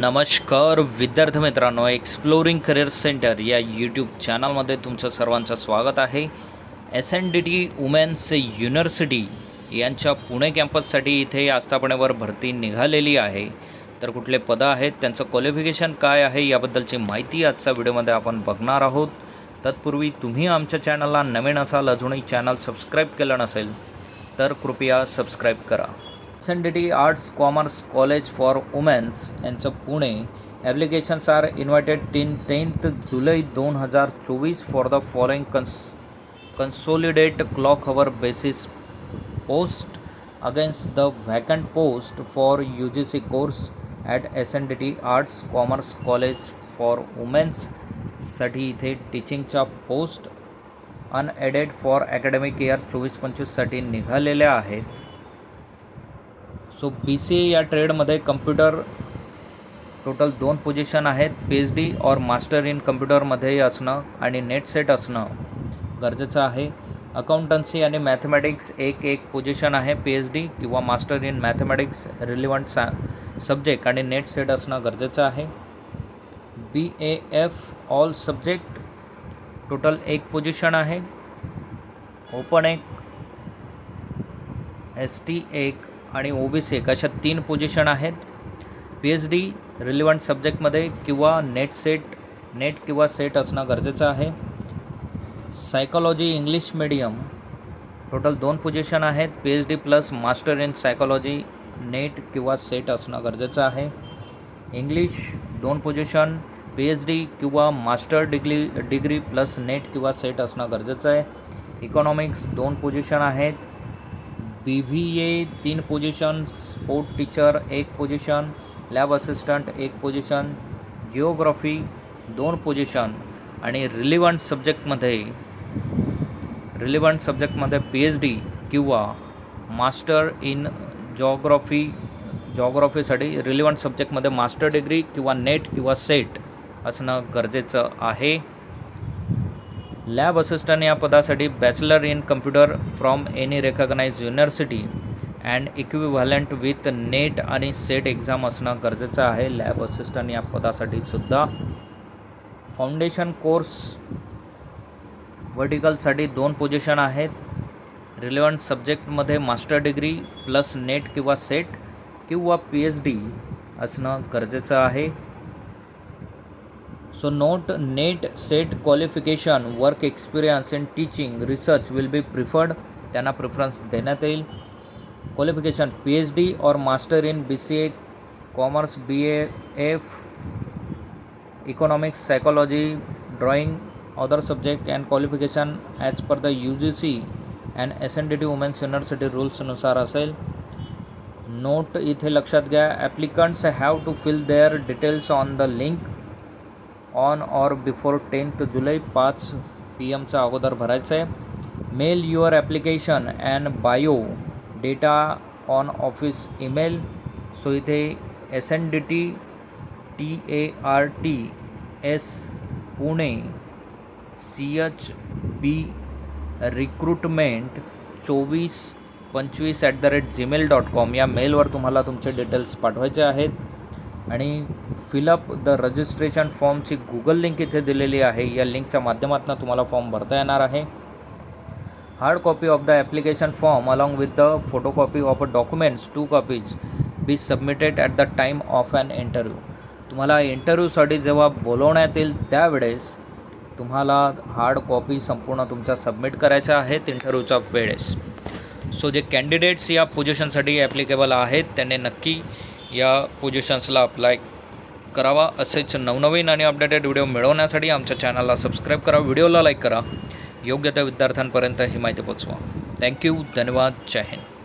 नमस्कार विद्यार्थी मित्रांनो एक्सप्लोरिंग करिअर सेंटर या यूट्यूब चॅनलमध्ये तुमचं सर्वांचं स्वागत आहे. S N D T women's university यांच्या पुणे कॅम्पससाठी इथे आस्थापनेवर भरती निघालेली आहे. तर कुठले पदं आहेत त्यांचं क्वालिफिकेशन काय आहे याबद्दलची माहिती आजच्या व्हिडिओमध्ये आपण बघणार आहोत. तत्पूर्वी तुम्ही आमच्या चॅनलला नवीन असाल अजूनही चॅनल सबस्क्राईब केलं नसेल तर कृपया सबस्क्राईब करा. D T arts commerce college for women's यांचं Pune applications are invited teen tenth जुलै दोन हजार चोवीस for the following cons consolidate clock hour basis post against the vacant post for U G C course at S N D T arts commerce college for वुमेन्ससाठी इथे टीचिंगच्या post unaided for academic year चोवीस पंचवीससाठी निघालेल्या आहेत. So B C A या ट्रेडमध्ये computer total दोन position आहेत P H D और मास्टर इन कम्प्युटरमध्ये असणं आणि नेट सेट असणं गरजेचं आहे. अकाउंटन्सी आणि मॅथमॅटिक्स एक एक पोझिशन आहे पी एच डी किंवा मास्टर इन मॅथमॅटिक्स रिलिव्हंट सा सब्जेक्ट आणि नेट सेट असणं गरजेचं आहे. B A F all subject total एक पोझिशन आहे. ओपन एक एस टी एक आणि ओ बी सी एक अशा तीन पोझिशन आहेत. पी एच डी रिलिव्हंट सब्जेक्टमध्ये किंवा नेट सेट नेट किंवा सेट असणं गरजेचं आहे. सायकॉलॉजी इंग्लिश मिडियम टोटल दोन पोझिशन आहेत. P H D plus master in psychology NET किंवा सेट असणं गरजेचं आहे. इंग्लिश दोन पोझिशन पी एच डी किंवा master degree degree plus NET किंवा सेट असणं गरजेचं आहे. इकॉनॉमिक्स दोन पोझिशन आहेत. बी व्ही ए तीन पोझिशन स्पोर्ट टीचर एक पोझिशन लॅब असिस्टंट एक पोझिशन जिओग्राफी दोन पोझिशन आणि रिलिव्हंट सब्जेक्टमध्ये रिलिव्हंट सब्जेक्टमध्ये पी एच डी किंवा मास्टर इन जॉग्रॉफी जॉग्रॉफीसाठी रिलिव्हंट सब्जेक्टमध्ये मास्टर डिग्री किंवा नेट किंवा सेट असणं गरजेचं आहे. लॅब असिस्टंट या पदासाठी bachelor in computer from any recognise university and equivalent with NET आणि सेट एक्झाम असणं गरजेचं आहे. लॅब असिस्टंट या पदासाठी सुद्धा फाउंडेशन कोर्स वर्टिकलसाठी दोन पोझिशन आहेत. रिलेवंट सब्जेक्टमध्ये मास्टर डिग्री प्लस नेट किंवा सेट किंवा पी एच डी असणं गरजेचं आहे. So note NET SET qualification work experience in teaching research will be preferred त्यांना प्रिफरन्स देण्यात येईल. क्वालिफिकेशन पी एच डी और master in B C A commerce B A F economics psychology drawing other subject and qualification as per the U G C and S N D T women's university रूल्सनुसार असेल. Note इथे लक्षात घ्या applicants have to fill their details on the link on or before tenth जुलै पाच P एमचा अगोदर भरायचं आहे. Mail your application and bio data on office email. So इथे S N D T T A R T S Pune C H B recruitment चोवीस पंचवीस at the rate Gmail dot com या मेलवर तुम्हाला तुमचे डिटेल्स पाठवायचे आहेत. आणि फिलअप द रजिस्ट्रेशन फॉर्मची गुगल लिंक इथे दिलेली आहे. या लिंकच्या माध्यमातून तुम्हाला फॉर्म भरता येणार आहे. Hard copy of the application form along with the photocopy of a documents two copies be submitted at the time of an interview तुम्हाला इंटरव्ह्यूसाठी जेव्हा बोलवण्यात येईल त्यावेळेस तुम्हाला हार्ड कॉपी संपूर्ण तुमच्या सबमिट करायच्या आहेत इंटरव्ह्यूच्या वेळेस. सो जे कॅन्डिडेट्स या पोझिशनसाठी ॲप्लिकेबल आहेत त्यांनी नक्की या पोझिशन्सला अप्लाय करावा. असेच नवनवीन आणि अपडेटेड व्हिडिओ मिळवण्यासाठी आमच्या चॅनलला सबस्क्राईब करा. व्हिडिओला लाईक करा. योग्य त्या विद्यार्थ्यांपर्यंत ही माहिती पोचवा थँक्यू धन्यवाद. जय हिंद.